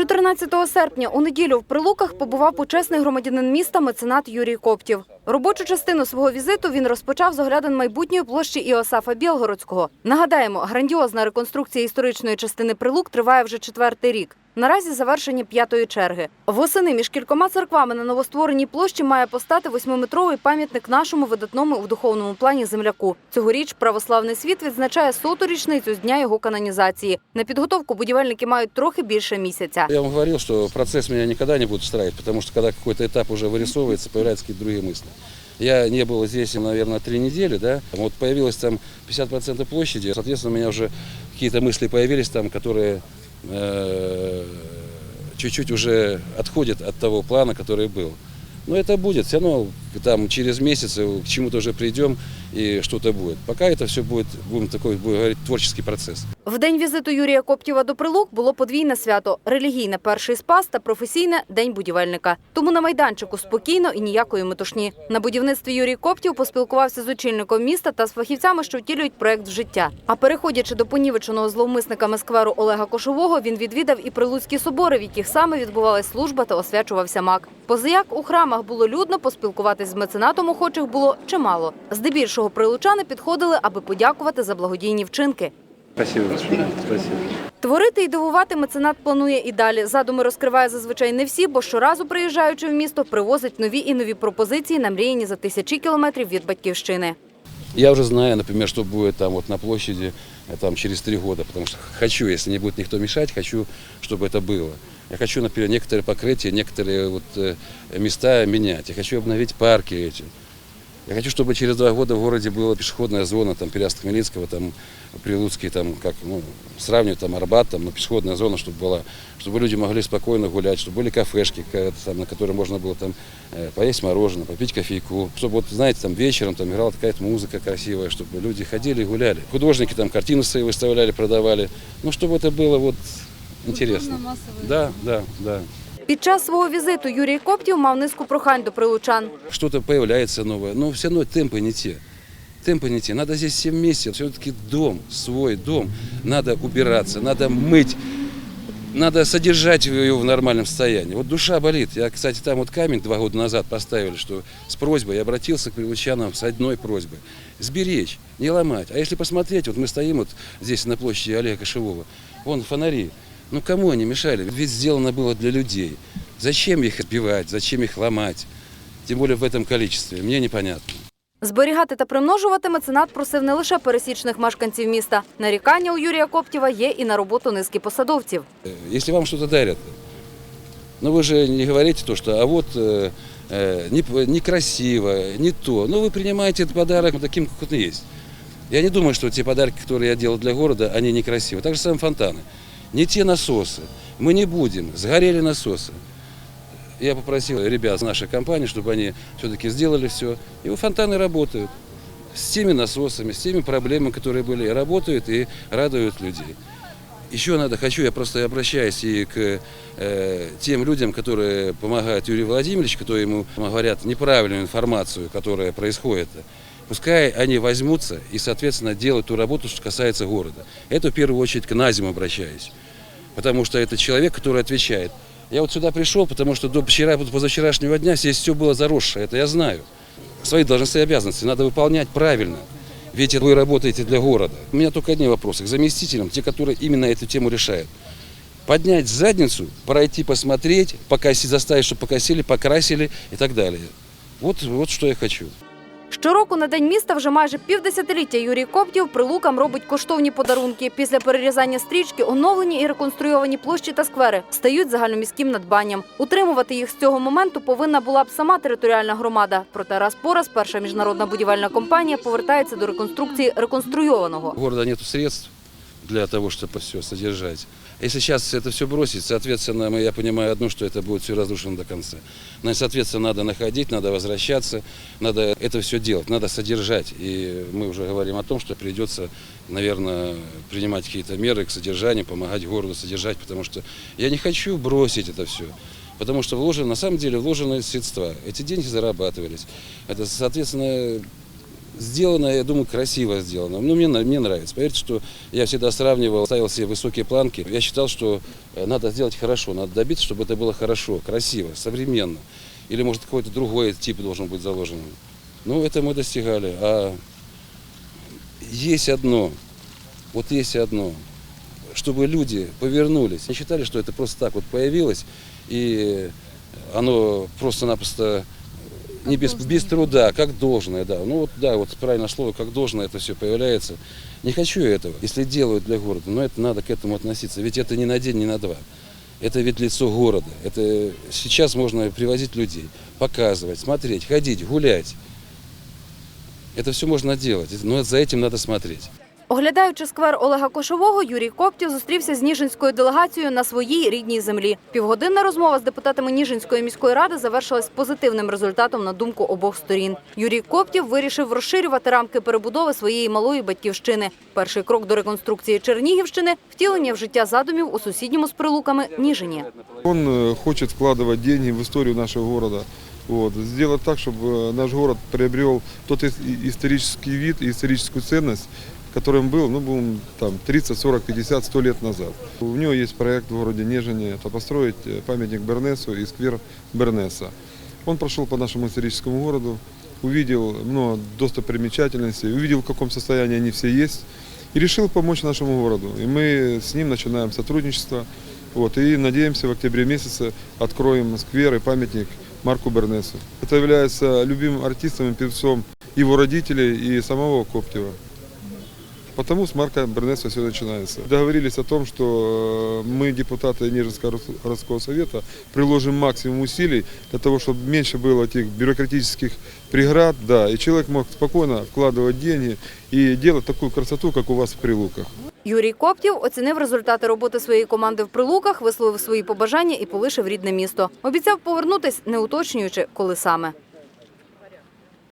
14 серпня у неділю в Прилуках побував почесний громадянин міста меценат Юрій Коптів. Робочу частину свого візиту він розпочав з оглядин майбутньої площі Іосафа Білгородського. Нагадаємо, грандіозна реконструкція історичної частини Прилук триває вже четвертий рік. Наразі завершення п'ятої черги. Восени між кількома церквами на новоствореній площі має постати восьмиметровий пам'ятник нашому видатному в духовному плані земляку. Цьогоріч православний світ відзначає соту річницю з дня його канонізації. На підготовку будівельники мають трохи більше місяця. Я вам говорил, что процесс меня никогда не будет устраивать, потому что когда какой-то этап уже вырисовывается, появляются какие-то другие мысли. Я не был здесь, наверное, три недели, да, вот появилось там 50% площади, соответственно, у меня уже какие-то мысли появились там, которые э, чуть-чуть уже отходят от того плана, который был. Но это будет, все равно там через месяц к чему-то уже придем и что-то будет. Пока это все будет, будем такой, будем говорить, творческий процесс. В день візиту Юрія Коптєва до Прилук було подвійне свято – релігійне перший спас та професійне день будівельника. Тому на майданчику спокійно і ніякої метушні. На будівництві Юрій Коптів поспілкувався з очільником міста та з фахівцями, що втілюють проект в життя. А переходячи до понівеченого зловмисниками скверу Олега Кошового, він відвідав і прилуцькі собори, в яких саме відбувалась служба та освячувався мак. Позаяк у храмах було людно, поспілкуватись з меценатом охочих було чимало. Здебільшого прилучани підходили, аби подякувати за благодійні вчинки. Спасибо, господин. Спасибо. Творити і дивувати меценат планує і далі. Задуми розкриває зазвичай не всі, бо щоразу приїжджаючи в місто, привозить нові і нові пропозиції, намріяні за тисячі кілометрів від батьківщини. Я уже знаю, например, что будет там вот на площади э, там, через три года, потому что хочу, если не будет никто мешать, хочу, чтобы это было. Я хочу, например, некоторые покрытия, некоторые вот, э, места менять. Я хочу обновить парки эти. Я хочу, чтобы через два года в городе была пешеходная зона, там, Переяслав Хмельницкого, там, Прилуцкий, там, как, ну, сравнивать, там, Арбат, там, ну, пешеходная зона, чтобы была, чтобы люди могли спокойно гулять, чтобы были кафешки, ка- там, на которые можно было, там, э, поесть мороженое, попить кофейку, чтобы, вот, знаете, там, вечером, там, играла какая-то музыка красивая, чтобы люди ходили и гуляли. Художники, там, картины свои выставляли, продавали, ну, чтобы это было, вот, интересно. Да, да, да. Під час свого візиту Юрій Коптів мав низку прохань до прилучан. что-то появляется новое, но все равно темпы не те. Темпы не те. Надо здесь все вместе. Все-таки дом, свой дом. Надо убираться, надо мыть, надо содержать ее в нормальном состоянии. Вот душа болит. Я, кстати, там вот камень два года назад поставили, что с просьбой я обратился к прилучанам с одной просьбой. Сберечь, не ломать. А если посмотреть, вот мы стоим вот здесь на площади Олега Кошевого, вон фонари. Ну кому они мешали? Ведь сделано было для людей. Зачем их сбивать, зачем их ломать? Тем более в этом количестве. Мне непонятно. Зберігати та примножувати меценат просив не лише пересічних мешканців міста. Нарікання у Юрія Коптєва є і на роботу низки посадовців. Э, Если вам что-то дарят, ну вы же не говорите то, что а вот э, э, не- некрасиво, не то. Ну вы принимаете этот подарок таким, как он есть. Я не думаю, что те подарки, которые я делал для города, они некрасивы. Так же самое фонтаны. Не те насосы. Мы не будем. Сгорели насосы. Я попросил ребят из нашей компании, чтобы они все-таки сделали все. И вот фонтаны работают. С теми насосами, с теми проблемами, которые были, и работают и радуют людей. Еще надо, хочу, я просто обращаюсь и к э, тем людям, которые помогают Юрию Владимировичу, которые ему говорят неправильную информацию, которая происходит. Пускай они возьмутся и, соответственно, делают ту работу, что касается города. Это в первую очередь к Назиму обращаюсь. Потому что это человек, который отвечает. Я вот сюда пришел, потому что до вчера, позавчерашнего дня здесь все было заросшее, это я знаю. Свои должностные обязанности надо выполнять правильно. Ведь вы работаете для города. У меня только одни вопросы к заместителям, те, которые именно эту тему решают. Поднять задницу, пройти посмотреть, покосить, заставить, чтобы покосили, покрасили и так далее. Вот, вот что я хочу. Щороку на День міста вже майже півдесятиліття Юрій Коптів прилукам робить коштовні подарунки. Після перерізання стрічки оновлені і реконструйовані площі та сквери стають загальноміським надбанням. Утримувати їх з цього моменту повинна була б сама територіальна громада. Проте раз по раз перша міжнародна будівельна компанія повертається до реконструкції реконструйованого. У города нет средств для того, чтобы все содержать. Если сейчас это все бросить, соответственно, мы- я понимаю одно, что это будет все разрушено до конца. Ну, и, соответственно, надо находить, надо возвращаться, надо это все делать, надо содержать. И мы уже говорим о том, что придется, наверное, принимать какие-то меры к содержанию, помогать городу содержать, потому что я не хочу бросить это все. Потому что вложено, на самом деле вложены средства. Эти деньги зарабатывались. Это, соответственно, сделано, я думаю, красиво сделано. Ну, мне, мне нравится. Поверьте, что я всегда сравнивал, ставил себе высокие планки. Я считал, что э, надо сделать хорошо, надо добиться, чтобы это было хорошо, красиво, современно. Или, может, какой-то другой тип должен быть заложен. Ну, это мы достигали. А есть одно, вот есть одно, чтобы люди повернулись, не считали, что это просто так вот появилось, и оно просто-напросто не без, без труда, как должное, да. Ну вот, да, вот правильное слово, как должное это все появляется. Не хочу я этого. Если делают для города, но это надо к этому относиться. Ведь это не на день, не на два. Это ведь лицо города. Это сейчас можно привозить людей, показывать, смотреть, ходить, гулять. Это все можно делать, но за этим надо смотреть. Оглядаючи сквер Олега Кошового, Юрій Коптів зустрівся з Ніжинською делегацією на своїй рідній землі. Півгодинна розмова з депутатами Ніжинської міської ради завершилась позитивним результатом на думку обох сторін. Юрій Коптів вирішив розширювати рамки перебудови своєї малої батьківщини. Перший крок до реконструкції Чернігівщини – втілення в життя задумів у сусідньому з прилуками Ніжині. Он э, хочет вкладывать деньги в историю нашего города. Вот, сделать так, чтобы э, наш город приобрел тот ис- и- исторический вид и историческую ценность, которым был, ну, будем, там, 30, 40, 50, 100 лет назад. У него есть проект в городе Нежине, это построить э, памятник Бернесу и сквер Бернеса. Он прошел по нашему историческому городу, увидел много достопримечательностей, увидел, в каком состоянии они все есть, и решил помочь нашему городу. И мы с ним начинаем сотрудничество. Вот, и надеемся, в октябре месяце откроем сквер и памятник Марку Бернесу. Это является любимым артистом и певцом его родителей и самого Коптева. Потому с Марка Бернеса все начинается. Договорились о том, что э, мы, депутаты Нижинского город- городского совета, приложим максимум усилий для того, чтобы меньше было этих бюрократических преград, да, и человек мог спокойно вкладывать деньги и делать такую красоту, как у вас в Прилуках. Юрій Коптів оцінив результати роботи своєї команди в Прилуках, висловив свої побажання і полишив рідне місто. Обіцяв повернутись, не уточнюючи, коли саме.